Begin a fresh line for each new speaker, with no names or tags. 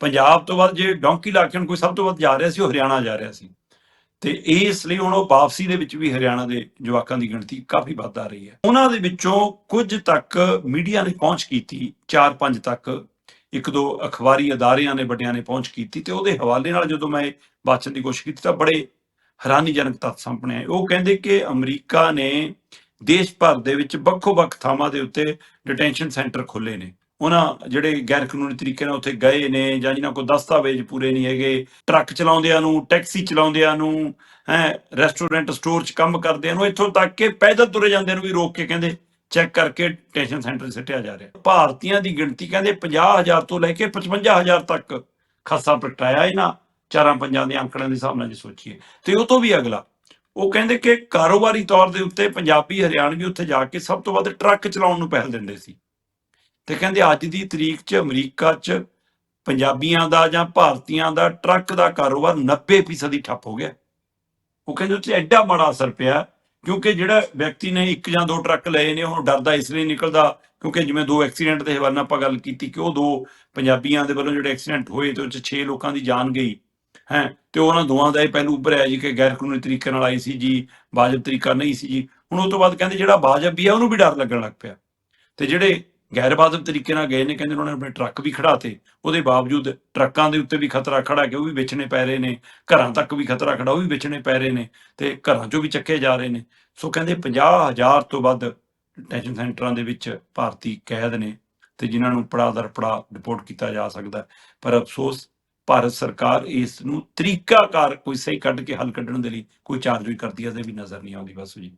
ਪੰਜਾਬ ਤੋਂ ਬਾਅਦ ਜੇ ਡੌਂਕੀ ਇਲਾਕੇ ਨੂੰ ਕੋਈ ਸਭ ਤੋਂ ਵੱਧ ਜਾ ਰਿਹਾ ਸੀ, ਉਹ ਹਰਿਆਣਾ ਜਾ ਰਿਹਾ ਸੀ। ਤੇ ਇਸ ਲਈ ਹੁਣ ਉਹ ਵਾਪਸੀ ਦੇ ਵਿੱਚ ਵੀ ਹਰਿਆਣਾ ਦੇ ਜਵਾਕਾਂ ਦੀ ਗਿਣਤੀ ਕਾਫੀ ਵੱਧ ਆ ਰਹੀ ਹੈ। ਉਹਨਾਂ ਦੇ ਵਿੱਚੋਂ ਕੁਝ ਤੱਕ ਮੀਡੀਆ ਨੇ ਪਹੁੰਚ ਕੀਤੀ 4-5 ਤੱਕ। ਇੱਕ ਦੋ ਅਖਬਾਰੀ ਅਦਾਰਿਆਂ ਨੇ, ਵੱਡਿਆਂ ਨੇ ਪਹੁੰਚ ਕੀਤੀ ਤੇ ਉਹਦੇ ਹਵਾਲੇ ਨਾਲ ਜਦੋਂ ਮੈਂ ਬਾਚਣ ਦੀ ਕੋਸ਼ਿਸ਼ ਕੀਤੀ ਤਾਂ ਬੜੇ ਹੈਰਾਨੀਜਨਕ ਤੱਥ ਸਾਹਮਣੇ ਆਏ। ਉਹ ਕਹਿੰਦੇ ਕਿ ਅਮਰੀਕਾ ਨੇ ਦੇਸ਼ ਭਰ ਦੇ ਵਿੱਚ ਵੱਖੋ-ਵੱਖ ਥਾਵਾਂ ਦੇ ਉੱਤੇ ਡਿਟੈਂਸ਼ਨ ਸੈਂਟਰ ਖੋਲੇ ਨੇ। ਉਹਨਾਂ ਜਿਹੜੇ ਗੈਰ ਕਾਨੂੰਨੀ ਤਰੀਕੇ ਨਾਲ ਉੱਥੇ ਗਏ ਨੇ ਜਾਂ ਜਿਨ੍ਹਾਂ ਕੋਲ ਦਸਤਾਵੇਜ਼ ਪੂਰੇ ਨਹੀਂ ਹੈਗੇ, ਟਰੱਕ ਚਲਾਉਂਦਿਆਂ ਨੂੰ, ਟੈਕਸੀ ਚਲਾਉਂਦਿਆਂ ਨੂੰ, ਹੈ ਰੈਸਟੋਰੈਂਟ ਸਟੋਰ 'ਚ ਕੰਮ ਕਰਦਿਆਂ ਨੂੰ, ਇੱਥੋਂ ਤੱਕ ਕਿ ਪੈਦਲ ਤੁਰੇ ਜਾਂਦੇ ਨੂੰ ਵੀ ਰੋਕ ਕੇ ਕਹਿੰਦੇ ਚੈੱਕ ਕਰਕੇ ਡਿਟੈਂਸ਼ਨ ਸੈਂਟਰ ਸਿੱਟਿਆ ਜਾ ਰਿਹਾ। ਭਾਰਤੀਆਂ ਦੀ ਗਿਣਤੀ ਕਹਿੰਦੇ 50000 ਤੋਂ ਲੈ ਕੇ 55000 ਤੱਕ ਖਾਸਾ ਪ੍ਰਗਟਾਇਆ ਇਹਨਾਂ ਚਾਰਾਂ ਪੰਜਾਂ ਦੇ ਅੰਕੜਿਆਂ ਦੇ ਹਿਸਾਬ ਨਾਲ ਜੇ ਸੋਚੀਏ। ਤੇ ਉਹ ਤੋਂ ਵੀ ਅਗਲਾ, ਉਹ ਕਹਿੰਦੇ ਕਿ ਕਾਰੋਬਾਰੀ ਤੌਰ ਦੇ ਉੱਤੇ ਪੰਜਾਬੀ ਹਰਿਆਣਵੀ ਉੱਥੇ ਜਾ ਕੇ ਸਭ ਤੋਂ ਵੱਧ ਟਰੱਕ ਚਲਾਉਣ ਨੂੰ ਪਹਿਲ ਦਿੰਦੇ ਸੀ। ਤੇ ਕਹਿੰਦੇ ਅੱਜ ਦੀ ਤਰੀਕ 'ਚ ਅਮਰੀਕਾ 'ਚ ਪੰਜਾਬੀਆਂ ਦਾ ਜਾਂ ਭਾਰਤੀਆਂ ਦਾ ਟਰੱਕ ਦਾ ਕਾਰੋਬਾਰ 90% ਹੀ ਠੱਪ ਹੋ ਗਿਆ। ਉਹ ਕਹਿੰਦੇ ਉੱਥੇ ਐਡਾ ਮਾੜਾ ਅਸਰ ਪਿਆ, ਕਿਉਂਕਿ ਜਿਹੜਾ ਵਿਅਕਤੀ ਨੇ ਇੱਕ ਜਾਂ ਦੋ ਟਰੱਕ ਲਏ ਨੇ ਉਹ ਡਰਦਾ ਇਸ ਲਈ ਨਿਕਲਦਾ, ਕਿਉਂਕਿ ਜਿਵੇਂ ਦੋ ਐਕਸੀਡੈਂਟ ਦੇ ਹਵਾਲੇ ਨਾਲ ਆਪਾਂ ਗੱਲ ਕੀਤੀ ਕਿ ਉਹ ਦੋ ਪੰਜਾਬੀਆਂ ਦੇ ਵੱਲੋਂ ਜਿਹੜੇ ਐਕਸੀਡੈਂਟ ਹੋਏ ਤੇ ਉਹ 'ਚ 6 ਲੋਕਾਂ ਦੀ ਜਾਨ ਗਈ, ਹੈ, ਤੇ ਉਹਨਾਂ ਦੋਵਾਂ ਦਾ ਇਹ ਪਹਿਲੂ ਉੱਭਰਿਆ ਜੀ ਕਿ ਗੈਰ ਕਾਨੂੰਨੀ ਤਰੀਕੇ ਨਾਲ ਆਈ ਸੀ ਜੀ, ਵਾਜਬ ਤਰੀਕਾ ਨਹੀਂ ਸੀ ਜੀ। ਹੁਣ ਉਹ ਤੋਂ ਬਾਅਦ ਕਹਿੰਦੇ ਜਿਹੜਾ ਵਾਜਬ ਵੀ ਆ, ਉਹਨੂੰ ਵੀ ਡਰ ਲੱਗਣ ਲੱਗ ਪਿਆ। ਤੇ ਜਿਹੜੇ ਗੈਰ ਤਰੀਕੇ ਨਾਲ ਗਏ ਨੇ, ਕਹਿੰਦੇ ਉਹਨਾਂ ਨੇ ਆਪਣੇ ਟਰੱਕ ਵੀ ਖੜਾਤੇ ਉਹਦੇ ਬਾਵਜੂਦ ਟਰੱਕਾਂ ਦੇ ਉੱਤੇ ਵੀ ਖਤਰਾ ਖੜਾ ਕਿ ਉਹ ਵੀ ਵੇਚਣੇ ਪੈ ਰਹੇ ਨੇ। ਘਰਾਂ ਤੱਕ ਵੀ ਖਤਰਾ ਖੜਾ ਉਹ ਵੀ ਵੇਚਣੇ ਪੈ ਰਹੇ ਨੇ ਤੇ ਘਰਾਂ ਚੋਂ ਵੀ ਚੱਕੇ ਜਾ ਰਹੇ ਨੇ। ਸੋ ਕਹਿੰਦੇ 50000 ਤੋਂ ਵੱਧ ਡਿਟੈਂਸ਼ਨ ਸੈਂਟਰਾਂ ਦੇ ਵਿੱਚ ਭਾਰਤੀ ਕੈਦ ਨੇ ਤੇ ਜਿਨ੍ਹਾਂ ਨੂੰ ਪੜਾ ਦਰ ਪੜਾ ਰਿਪੋਰਟ ਕੀਤਾ ਜਾ ਸਕਦਾ। ਪਰ ਅਫਸੋਸ, ਭਾਰਤ ਸਰਕਾਰ ਇਸ ਨੂੰ ਤਰੀਕਾਕਾਰ ਕੋਈ ਸਹੀ ਕੱਢ ਕੇ ਹੱਲ ਕੱਢਣ ਦੇ ਲਈ ਕੋਈ ਚਾਰਜ ਵੀ ਕਰਦੀ ਹੈ ਤੇ ਵੀ ਨਜ਼ਰ ਨਹੀਂ ਆਉਂਦੀ। ਬਸ ਜੀ।